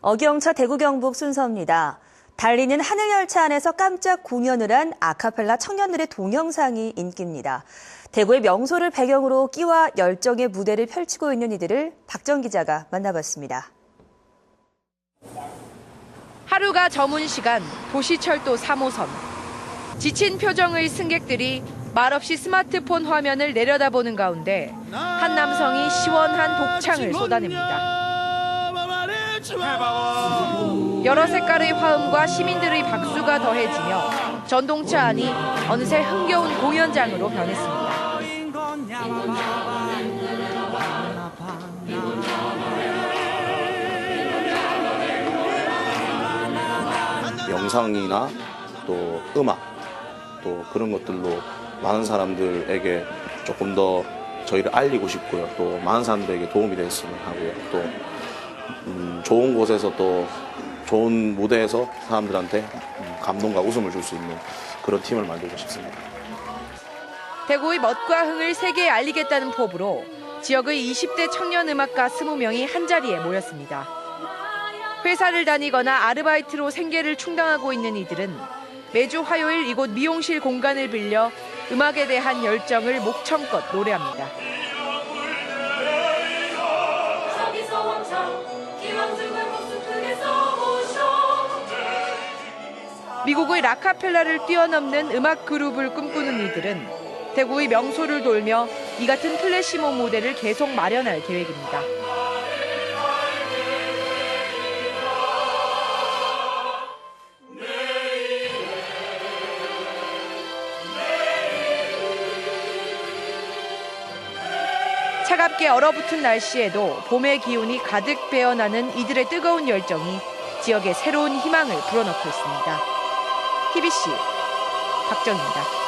어경차 대구 경북 순서입니다. 달리는 하늘열차 안에서 깜짝 공연을 한 아카펠라 청년들의 동영상이 인기입니다. 대구의 명소를 배경으로 끼와 열정의 무대를 펼치고 있는 이들을 박정 기자가 만나봤습니다. 하루가 저문 시간 도시철도 3호선. 지친 표정의 승객들이 말없이 스마트폰 화면을 내려다보는 가운데 한 남성이 시원한 독창을 쏟아냅니다. 여러 색깔의 화음과 시민들의 박수가 더해지며 전동차 안이 어느새 흥겨운 공연장으로 변했습니다. 영상이나 또 음악 또 그런 것들로 많은 사람들에게 조금 더 저희를 알리고 싶고요. 또 많은 사람들에게 도움이 됐으면 하고요. 또 음, 좋은 곳에서 또 좋은 무대에서 사람들한테 음, 감동과 웃음을 줄 수 있는 그런 팀을 만들고 싶습니다. 대구의 멋과 흥을 세계에 알리겠다는 포부로 지역의 20대 청년 음악가 20명이 한자리에 모였습니다. 회사를 다니거나 아르바이트로 생계를 충당하고 있는 이들은 매주 화요일 이곳 미용실 공간을 빌려 음악에 대한 열정을 목청껏 노래합니다. 미국의 라카펠라를 뛰어넘는 음악 그룹을 꿈꾸는 이들은 대구의 명소를 돌며 이 같은 플래시몹 무대를 계속 마련할 계획입니다. 차갑게 얼어붙은 날씨에도 봄의 기운이 가득 배어나는 이들의 뜨거운 열정이 지역에 새로운 희망을 불어넣고 있습니다. TBC 박정입니다.